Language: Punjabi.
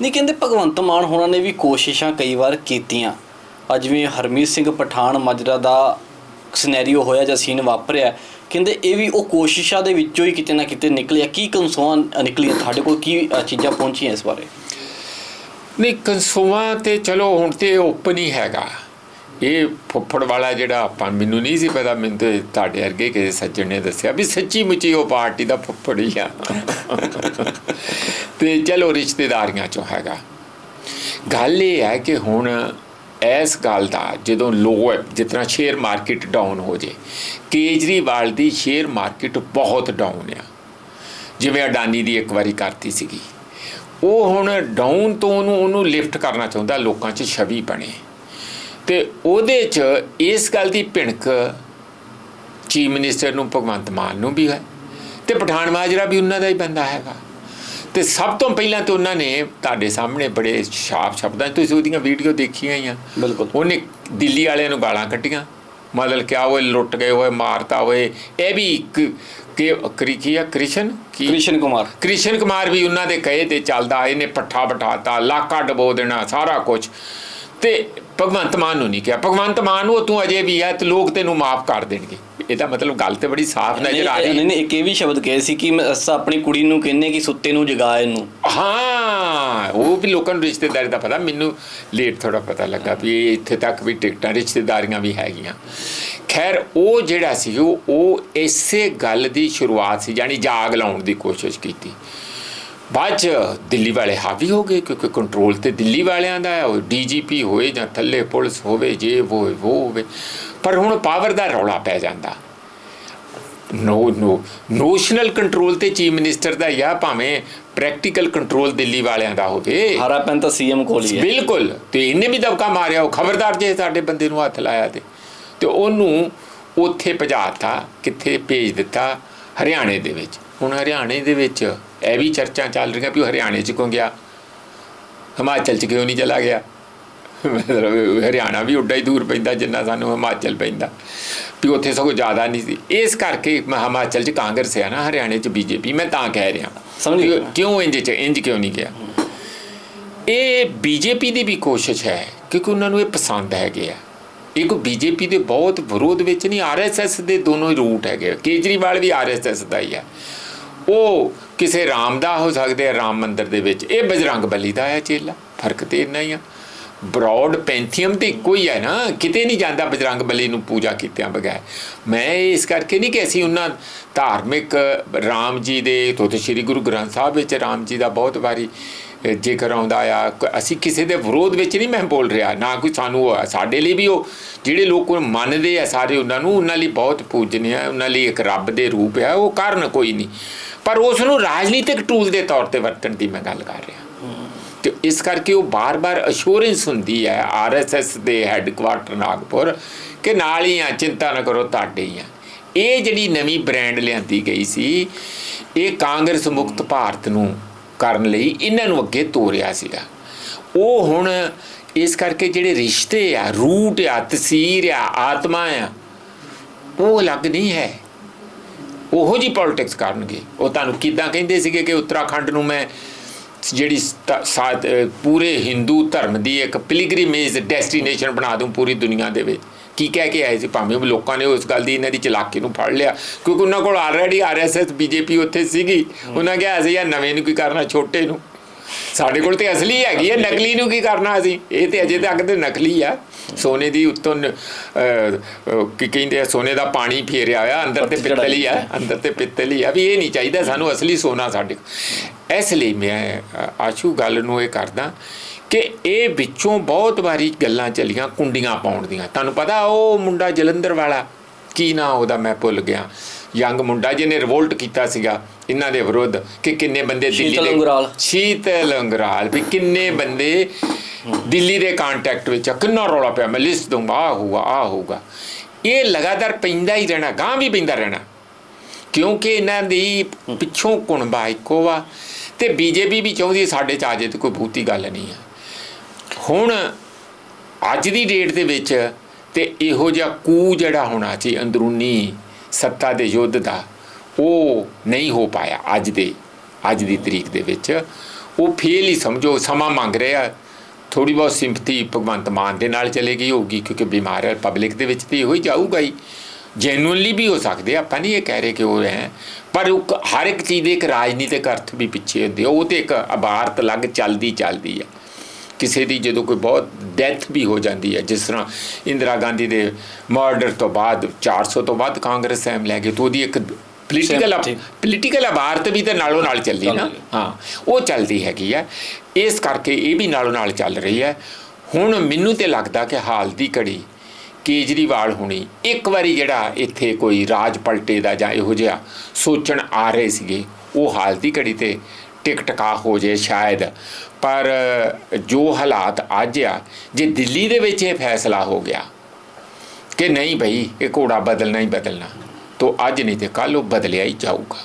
ਨਹੀਂ, ਕਹਿੰਦੇ ਭਗਵੰਤ ਮਾਨ ਹੋਣਾ ਨੇ ਵੀ ਕੋਸ਼ਿਸ਼ਾਂ ਕਈ ਵਾਰ ਕੀਤੀਆਂ। ਅੱਜ ਵੀ ਹਰਮੀਤ ਸਿੰਘ ਪਠਾਨ ਮਾਜਰਾ ਦਾ ਸਿਨੈਰੀਓ ਹੋਇਆ ਜਾਂ ਸੀਨ ਵਾਪਰਿਆ, ਕਹਿੰਦੇ ਇਹ ਵੀ ਉਹ ਕੋਸ਼ਿਸ਼ਾਂ ਦੇ ਵਿੱਚੋਂ ਹੀ ਕਿਤੇ ਨਾ ਕਿਤੇ ਨਿਕਲਿਆ। ਕੀ ਕਨਸੋਆਂ ਨਿਕਲੀਆਂ ਤੁਹਾਡੇ ਕੋਲ? ਕੀ ਚੀਜ਼ਾਂ ਪਹੁੰਚੀਆਂ ਇਸ ਬਾਰੇ? ਨਹੀਂ ਕੰਸੂਆਂ ਤੇ ਚਲੋ ਹੁਣ ਤੇ ਓਪਨ ਹੀ ਹੈਗਾ। ਇਹ ਫੁੱਫੜ ਵਾਲਾ ਜਿਹੜਾ ਆਪਾਂ, ਮੈਨੂੰ ਨਹੀਂ ਸੀ ਪਤਾ, ਮੈਨੂੰ ਤੇ ਤੁਹਾਡੇ ਵਰਗੇ ਕਿਸੇ ਸੱਜਣ ਨੇ ਦੱਸਿਆ ਵੀ ਸੱਚੀ ਮੁੱਚੀ ਉਹ ਪਾਰਟੀ ਦਾ ਫੁੱਫੜ ਹੀ ਆ। ਤੇ ਚਲੋ ਰਿਸ਼ਤੇਦਾਰੀਆਂ ਚੋਂ ਹੈਗਾ। ਗੱਲ ਇਹ ਹੈ ਕਿ ਹੁਣ ਇਸ ਗੱਲ ਦਾ ਜਦੋਂ ਲੋ ਜਿਤਨਾ ਸ਼ੇਅਰ ਮਾਰਕੀਟ ਡਾਊਨ ਹੋ ਜੇ, ਕੇਜਰੀਵਾਲ ਦੀ ਸ਼ੇਅਰ ਮਾਰਕੀਟ ਬਹੁਤ ਡਾਊਨ ਆ। ਜਿਵੇਂ ਅਡਾਨੀ ਦੀ ਇੱਕ ਵਾਰੀ ਕਰਤੀ ਸੀਗੀ। ਉਹ ਹੁਣ ਡਾਊਨ ਤੋਂ ਉਹਨੂੰ ਉਹਨੂੰ ਲਿਫਟ ਕਰਨਾ ਚਾਹੁੰਦਾ, ਲੋਕਾਂ 'ਚ ਛਵੀ ਬਣੇ। ਤੇ ਉਹਦੇ 'ਚ ਇਸ ਗੱਲ ਦੀ ਭਿਣਕ ਚੀਫ ਮਿਨਿਸਟਰ ਨੂੰ ਭਗਵੰਤ ਮਾਨ ਨੂੰ ਵੀ ਹੈ ਤੇ ਪਠਾਨ ਮਾਜਰਾ ਵੀ ਉਹਨਾਂ ਦਾ ਹੀ ਬੰਦਾ ਹੈਗਾ। ਤੇ ਸਭ ਤੋਂ ਪਹਿਲਾਂ ਤਾਂ ਉਹਨਾਂ ਨੇ ਤੁਹਾਡੇ ਸਾਹਮਣੇ ਬੜੇ ਸ਼ਾਪ ਸ਼ਬਦਾਂ ਤੁਸੀਂ ਉਹਦੀਆਂ ਵੀਡੀਓ ਦੇਖੀਆਂ ਹੀ ਆ। ਬਿਲਕੁਲ। ਉਹਨੇ ਦਿੱਲੀ ਵਾਲਿਆਂ ਨੂੰ ਗਾਲਾਂ ਕੱਢੀਆਂ। ਮਤਲਬ ਕਿਆ ਹੋਏ ਲੁੱਟ ਗਏ ਹੋਏ ਮਾਰਤਾ ਹੋਏ। ਇਹ ਵੀ ਇੱਕ ਕਿ ਕਰੀ ਕੀ ਆ? ਕ੍ਰਿਸ਼ਨ? ਕੀ? ਕ੍ਰਿਸ਼ਨ ਕੁਮਾਰ। ਕ੍ਰਿਸ਼ਨ ਕੁਮਾਰ ਵੀ ਉਹਨਾਂ ਦੇ ਕਹੇ ਤੇ ਚੱਲਦਾ ਇਹਨੇ ਪੱਠਾ ਬਿਠਾਤਾ ਲਾਕਾ ਡਬੋ ਦੇਣਾ ਸਾਰਾ ਕੁਝ ਤੇ ਭਗਵੰਤ ਮਾਨ ਨੂੰ ਨਹੀਂ ਕਿਹਾ। ਭਗਵੰਤ ਮਾਨ ਨੂੰ ਤੂੰ ਅਜੇ ਵੀ ਹੈ ਤੇ ਲੋਕ ਤੈਨੂੰ ਮਾਫ ਕਰ ਦੇਣਗੇ। ਇਹਦਾ ਮਤਲਬ ਗੱਲ ਤੇ ਬੜੀ ਸਾਫ਼ ਨਜ਼ਰ ਆ ਨਹੀਂ ਰਹੀ। ਨਹੀਂ ਇੱਕ ਇਹ ਵੀ ਸ਼ਬਦ ਕਹੇ ਸੀ ਕਿ ਮੈਂ ਅਸਾਂ ਆਪਣੀ ਕੁੜੀ ਨੂੰ ਕਹਿੰਨੇ ਕਿ ਸੁੱਤੇ ਨੂੰ ਜਗਾ ਇਹਨੂੰ। ਹਾਂ ਉਹ ਵੀ ਲੋਕਾਂ ਨੂੰ ਰਿਸ਼ਤੇਦਾਰੀ ਦਾ ਪਤਾ। ਮੈਨੂੰ ਲੇਟ ਥੋੜਾ ਪਤਾ ਲੱਗਾ ਵੀ ਇੱਥੇ ਤੱਕ ਵੀ ਟਿਕਟਾਂ ਰਿਸ਼ਤੇਦਾਰੀਆਂ ਵੀ ਹੈਗੀਆਂ। ਖੈਰ ਉਹ ਜਿਹੜਾ ਸੀ ਉਹ ਉਹ ਇਸੇ ਗੱਲ ਦੀ ਸ਼ੁਰੂਆਤ ਸੀ ਯਾਨੀ ਜਾਗ ਲਾਉਣ ਦੀ ਕੋਸ਼ਿਸ਼ ਕੀਤੀ। ਬਾਅਦ ਚ ਦਿੱਲੀ ਵਾਲੇ ਹਾਵੀ ਹੋ ਗਏ ਕਿਉਂਕਿ ਕੰਟਰੋਲ ਤੇ ਦਿੱਲੀ ਵਾਲਿਆਂ ਦਾ ਹੈ ਉਹ ਡੀਜੀਪੀ ਹੋਏ ਜਾਂ ਥੱਲੇ ਪੁਲਿਸ ਹੋਵੇ ਜੇ ਉਹ ਉਹ ਹੋਵੇ ਪਰ ਹੁਣ ਪਾਵਰ ਦਾ ਰੌਲਾ ਪੈ ਜਾਂਦਾ। ਨੋ ਨੋ ਨੋਸ਼ਨਲ ਕੰਟਰੋਲ ਤੇ ਚੀਫ ਮਿਨਿਸਟਰ ਦਾ ਜਾਂ ਭਾਵੇਂ ਪ੍ਰੈਕਟੀਕਲ ਕੰਟਰੋਲ ਦਿੱਲੀ ਵਾਲਿਆਂ ਦਾ ਹੋਵੇ। ਹਰਾ ਪੈਨ ਤਾਂ ਸੀਐਮ ਕੋਲ ਹੀ ਹੈ। ਬਿਲਕੁਲ ਤੇ ਇਹਨੇ ਵੀ ਦਬਕਾ ਮਾਰਿਆ ਉਹ ਖਬਰਦਾਰ ਜੇ ਸਾਡੇ ਬੰਦੇ ਨੂੰ ਹੱਥ ਲਾਇਆ ਤੇ। ਤੇ ਉਹਨੂੰ ਉੱਥੇ ਭਜਾਤਾ ਕਿੱਥੇ ਭੇਜ ਦਿੱਤਾ ਹਰਿਆਣੇ ਦੇ ਵਿੱਚ। ਹੁਣ ਹਰਿਆਣੇ ਦੇ ਵਿੱਚ ਇਹ ਵੀ ਚਰਚਾ ਚੱਲ ਰਹੀਆਂ ਵੀ ਉਹ ਹਰਿਆਣੇ ਚ ਕਿਉਂ ਗਿਆ? ਹਿਮਾਚਲ ਚ ਕਿਉਂ ਨਹੀਂ ਚਲਾ ਗਿਆ? ਮਤਲਬ ਹਰਿਆਣਾ ਵੀ ਉੱਡਾ ਹੀ ਦੂਰ ਪੈਂਦਾ ਜਿੰਨਾ ਸਾਨੂੰ ਹਿਮਾਚਲ ਪੈਂਦਾ। ਵੀ ਉੱਥੇ ਸਗੋਂ ਜ਼ਿਆਦਾ ਨਹੀਂ ਸੀ। ਇਸ ਕਰਕੇ ਮੈਂ ਹਿਮਾਚਲ ਚ ਕਾਂਗਰਸ ਹੈ ਨਾ ਹਰਿਆਣੇ ਚ ਬੀਜੇਪੀ ਮੈਂ ਤਾਂ ਕਹਿ ਰਿਹਾ। ਸਮਝ ਕਿਉਂ ਇੰਜ ਚ ਇੰਜ ਕਿਉਂ ਨਹੀਂ ਗਿਆ? ਇਹ ਬੀਜੇਪੀ ਦੀ ਵੀ ਕੋਸ਼ਿਸ਼ ਹੈ ਕਿਉਂਕਿ ਉਹਨਾਂ ਨੂੰ ਇਹ ਪਸੰਦ ਹੈਗੇ ਆ। ਇਹ ਕੋ ਬੀਜੇਪੀ ਦੇ ਬਹੁਤ ਵਿਰੋਧ ਵਿੱਚ ਨਹੀਂ ਆਰਐਸਐਸ ਦੇ ਦੋਨੋਂ ਹੀ ਰੂਟ ਹੈਗੇ ਆ। ਕੇਜਰੀਵਾਲ ਵੀ ਆਰਐਸਐਸ ਦਾ ਹੀ ਹੈ ਉਹ ਕਿਸੇ ਰਾਮ ਦਾ ਹੋ ਸਕਦੇ ਆ, ਰਾਮ ਮੰਦਿਰ ਦੇ ਵਿੱਚ। ਇਹ ਬਜਰੰਗ ਬਲੀ ਦਾ ਹੈ ਚੇਲਾ, ਫ਼ਰਕ ਤੇ ਇੰਨਾ ਹੀ ਆ। ਬ੍ਰੌਡ ਪੈਂਥੀਅਮ ਤੇ ਇੱਕੋ ਹੀ ਹੈ ਨਾ, ਕਿਤੇ ਨਹੀਂ ਜਾਂਦਾ ਬਜਰੰਗ ਬਲੀ ਨੂੰ ਪੂਜਾ ਕੀਤਿਆਂ ਬਗੈਰ। ਮੈਂ ਇਸ ਕਰਕੇ ਨਹੀਂ ਕਿ ਅਸੀਂ ਉਹਨਾਂ ਧਾਰਮਿਕ ਰਾਮ ਜੀ ਦੇ ਤੋਤੇ ਸ੍ਰੀ ਗੁਰੂ ਗ੍ਰੰਥ ਸਾਹਿਬ ਵਿੱਚ ਰਾਮ ਜੀ ਦਾ ਬਹੁਤ ਵਾਰੀ ਜ਼ਿਕਰ ਆਉਂਦਾ ਆ। ਅਸੀਂ ਕਿਸੇ ਦੇ ਵਿਰੋਧ ਵਿੱਚ ਨਹੀਂ ਮੈਂ ਬੋਲ ਰਿਹਾ, ਨਾ ਕੋਈ ਸਾਨੂੰ ਉਹ ਸਾਡੇ ਲਈ ਵੀ ਉਹ ਜਿਹੜੇ ਲੋਕ ਉਹ ਮੰਨਦੇ ਆ ਸਾਰੇ ਉਹਨਾਂ ਨੂੰ, ਉਹਨਾਂ ਲਈ ਬਹੁਤ ਪੂਜਨੀय ਆ ਉਹਨਾਂ ਲਈ ਇੱਕ ਰੱਬ ਦੇ ਰੂਪ ਆ, ਉਹ ਕਾਰਨ ਕੋਈ ਨਹੀਂ। ਪਰ ਉਸ ਨੂੰ ਰਾਜਨੀਤਿਕ ਟੂਲ ਦੇ ਤੌਰ ਤੇ ਵਰਤਣ ਦੀ ਮੈਂ ਗੱਲ ਕਰ ਰਿਹਾ। ਤੇ ਇਸ ਕਰਕੇ ਉਹ ਬਾਰ-ਬਾਰ ਅਸ਼ੋਰੈਂਸ ਹੁੰਦੀ ਹੈ ਆਰਐਸਐਸ ਦੇ ਹੈੱਡਕੁਆਰਟਰ ਨਾਗਪੁਰ ਕਿ ਨਾਲ ਹੀ ਆ, ਚਿੰਤਾ ਨਾ ਕਰੋ, ਤੁਹਾਡੇ ਹੀ ਆ। ਇਹ ਜਿਹੜੀ ਨਵੀਂ ਬ੍ਰਾਂਡ ਲਿਆਂਦੀ ਗਈ ਸੀ, ਇਹ ਕਾਂਗਰਸ ਮੁਕਤ ਭਾਰਤ ਨੂੰ ਕਰਨ ਲਈ ਇਹਨਾਂ ਨੂੰ ਅੱਗੇ ਤੋਰਿਆ ਸੀਗਾ। ਉਹ ਹੁਣ ਇਸ ਕਰਕੇ ਜਿਹੜੇ ਰਿਸ਼ਤੇ ਆ, ਰੂਟ ਆ, ਤਸੀਰ ਆ, ਆਤਮਾ ਆ, ਉਹ ਅਲੱਗ ਨਹੀਂ ਹੈ। ਉਹੋ ਜੀ ਪੋਲਿਟਿਕਸ ਕਰਨਗੇ। ਉਹ ਤੁਹਾਨੂੰ ਕਿਦਾਂ ਕਹਿੰਦੇ ਸੀਗੇ ਕਿ ਉੱਤਰਾਖੰਡ ਨੂੰ ਮੈਂ ਜਿਹੜੀ ਪੂਰੇ ਹਿੰਦੂ ਧਰਮ ਦੀ ਇੱਕ ਪਿਲਗ੍ਰਿਮੇਜ ਡੈਸਟੀਨੇਸ਼ਨ ਬਣਾ ਦੂੰ ਪੂਰੀ ਦੁਨੀਆ ਦੇ ਵਿੱਚ। ਕੀ ਕਹਿ ਕੇ ਆਏ ਸੀ? ਭਾਵੇਂ ਲੋਕਾਂ ਨੇ ਉਸ ਗੱਲ ਦੀ ਇਹਨਾਂ ਦੀ ਚਲਾਕੀ ਨੂੰ ਫੜ ਲਿਆ। ਕਿਉਂਕਿ ਉਹਨਾਂ ਕੋਲ ਆਲਰੇਡੀ ਆਰਐਸਐਸ ਬੀਜੇਪੀ ਉੱਥੇ ਸੀਗੀ। ਉਹਨਾਂ ਕਿਹਾ ਅਸੀਂ ਯਾਰ ਨਵੇਂ ਨੂੰ ਕੀ ਕਰਨਾ ਛੋਟੇ ਨੂੰ? ਸਾਡੇ ਕੋਲ ਤੇ ਅਸਲੀ ਹੈਗੀ ਹੈ ਨਕਲੀ ਨੂੰ ਕੀ ਕਰਨਾ ਅਸੀਂ? ਇਹ ਤੇ ਅਜੇ ਤੱਕ ਤੇ ਨਕਲੀ ਆ। ਸੋਨੇ ਦੀ ਉੱਤੋਂ ਕੀ ਕਹਿੰਦੇ ਆ ਸੋਨੇ ਦਾ ਪਾਣੀ ਫੇਰਿਆ ਹੋਇਆ ਅੰਦਰ ਤੇ ਪਿੱਤਲ ਹੀ। ਆ ਅੰਦਰ ਤੇ ਪਿੱਤਲ ਹੀ ਆ ਵੀ ਇਹ ਨਹੀਂ ਚਾਹੀਦਾ ਸਾਨੂੰ ਅਸਲੀ ਸੋਨਾ ਸਾਡੇ। ਇਸ ਲਈ ਮੈਂ ਆਸ਼ੂ ਗੱਲ ਨੂੰ ਇਹ ਕਰਦਾ ਕਿ ਇਹ ਵਿੱਚੋਂ ਬਹੁਤ ਵਾਰੀ ਗੱਲਾਂ ਚੱਲੀਆਂ ਕੁੰਡੀਆਂ ਪਾਉਣ ਦੀਆਂ। ਤੁਹਾਨੂੰ ਪਤਾ ਉਹ ਮੁੰਡਾ ਜਲੰਧਰ ਵਾਲਾ ਕੀ ਨਾਂ ਉਹਦਾ ਮੈਂ ਭੁੱਲ ਗਿਆ। ਯੰਗ ਮੁੰਡਾ ਜਿਹਨੇ ਰਿਵੋਲਟ ਕੀਤਾ ਸੀਗਾ ਇਹਨਾਂ ਦੇ ਵਿਰੁੱਧ ਕਿ ਕਿੰਨੇ ਬੰਦੇ ਦਿੱਲੀ ਦੇ ਅੰਗਰਾਲ। ਸ਼ੀਤਲ ਅੰਗਰਾਲ ਵੀ ਕਿੰਨੇ ਬੰਦੇ ਦਿੱਲੀ ਦੇ ਕੰਟੈਕਟ ਵਿੱਚ ਆ। ਕਿੰਨਾ ਰੌਲਾ ਪਿਆ ਮੈਂ ਲਿਸਟ ਦਊਂਗਾ ਆ ਹੋਊਗਾ ਆ ਹੋਊਗਾ। ਇਹ ਲਗਾਤਾਰ ਪੈਂਦਾ ਹੀ ਰਹਿਣਾ ਗਾਂ ਵੀ ਪੈਂਦਾ ਰਹਿਣਾ। ਕਿਉਂਕਿ ਇਹਨਾਂ ਦੀ ਪਿੱਛੋਂ ਕੁਣਬਾ ਇੱਕੋ ਵਾ ਤੇ ਬੀਜੇਪੀ ਵੀ ਚਾਹੁੰਦੀ ਹੈ ਸਾਡੇ ਚ ਆਜੇ ਤੇ ਕੋਈ ਬਹੁਤੀ ਗੱਲ ਨਹੀਂ ਆ। ਹੁਣ ਅੱਜ ਦੀ ਡੇਟ ਦੇ ਵਿੱਚ ਤੇ ਇਹੋ ਜਿਹਾ ਕੂ ਜਿਹੜਾ ਹੋਣਾ ਸੀ ਅੰਦਰੂਨੀ ਸੱਤਾ ਦੇ ਯੁੱਧ ਦਾ ਉਹ ਨਹੀਂ ਹੋ ਪਾਇਆ ਅੱਜ ਦੇ, ਅੱਜ ਦੀ ਤਰੀਕ ਦੇ ਵਿੱਚ। ਉਹ ਫੇਲ ਹੀ ਸਮਝੋ, ਸਮਾਂ ਮੰਗ ਰਿਹਾ। ਥੋੜੀ ਬਹੁਤ ਸਿੰਪਥੀ ਭਗਵੰਤ ਮਾਨ ਦੇ ਨਾਲ ਚਲੇ ਗਈ ਹੋਊਗੀ, ਕਿਉਂਕਿ ਬਿਮਾਰ ਹੈ ਪਬਲਿਕ ਦੇ ਵਿੱਚ ਤੇ ਇਹੋ ਹੀ ਜਾਊਗਾ ਹੀ। ਜੈਨੂਅਲੀ ਵੀ ਹੋ ਸਕਦੇ ਆਪਾਂ ਨਹੀਂ ਇਹ ਕਹਿ ਰਹੇ ਕਿ ਉਹ ਹੈ। ਪਰ ਉਹ ਹਰ ਇੱਕ ਚੀਜ਼ ਦੇ ਇੱਕ ਰਾਜਨੀਤਿਕ ਅਰਥ ਵੀ ਪਿੱਛੇ ਹੁੰਦੇ ਆ। ਉਹ ਤੇ ਇੱਕ ਅਬਾਰਤ ਲੱਗ ਚੱਲਦੀ ਚੱਲਦੀ ਹੈ ਕਿਸੇ ਦੀ ਜਦੋਂ ਕੋਈ ਬਹੁਤ ਡੈਥ ਵੀ ਹੋ ਜਾਂਦੀ ਹੈ ਜਿਸ ਤਰ੍ਹਾਂ ਇੰਦਰਾ ਗਾਂਧੀ ਦੇ ਮਰਡਰ ਤੋਂ ਬਾਅਦ 400 ਤੋਂ ਬਾਅਦ ਕਾਂਗਰਸ ਐਮ ਲੈ ਗਈ ਤਾਂ ਉਹਦੀ ਇੱਕ ਪੋਲੀਟੀਕਲ. ਪੋਲੀਟੀਕਲ ਅਬਾਰਤ ਵੀ ਤਾਂ ਨਾਲੋਂ ਨਾਲ ਚੱਲੀ ਨਾ। ਹਾਂ ਉਹ ਚੱਲਦੀ ਹੈਗੀ ਆ ਇਸ ਕਰਕੇ ਇਹ ਵੀ ਨਾਲੋਂ ਨਾਲ ਚੱਲ ਰਹੀ ਹੈ ਹੁਣ ਮੈਨੂੰ ਤੇ ਲੱਗਦਾ ਕਿ ਹਾਲ ਦੀ ਘੜੀ ਕੇਜਰੀਵਾਲ ਹੁਣੀ ਇੱਕ ਵਾਰੀ ਜਿਹੜਾ ਇੱਥੇ ਕੋਈ ਰਾਜ ਪਲਟੇ ਦਾ ਜਾਂ ਇਹੋ ਜਿਹਾ ਸੋਚਣ ਆ ਰਹੇ ਸੀਗੇ ਉਹ ਹਾਲ ਦੀ ਘੜੀ ਤੇ ਟਿਕ ਟਕਾ ਹੋ ਜੇ ਸ਼ਾਇਦ। ਪਰ, ਜੋ ਹਾਲਾਤ ਅੱਜ ਆ, ਜੇ ਦਿੱਲੀ ਦੇ ਵਿੱਚ ਇਹ ਫੈਸਲਾ ਹੋ ਗਿਆ ਕਿ ਨਹੀਂ ਭਈ, ਇਹ ਘੋੜਾ ਬਦਲਣਾ ਹੀ ਬਦਲਣਾ, ਤਾਂ ਅੱਜ ਨਹੀਂ ਤੇ ਕੱਲ ਉਹ ਬਦਲਿਆ ਹੀ ਜਾਊਗਾ।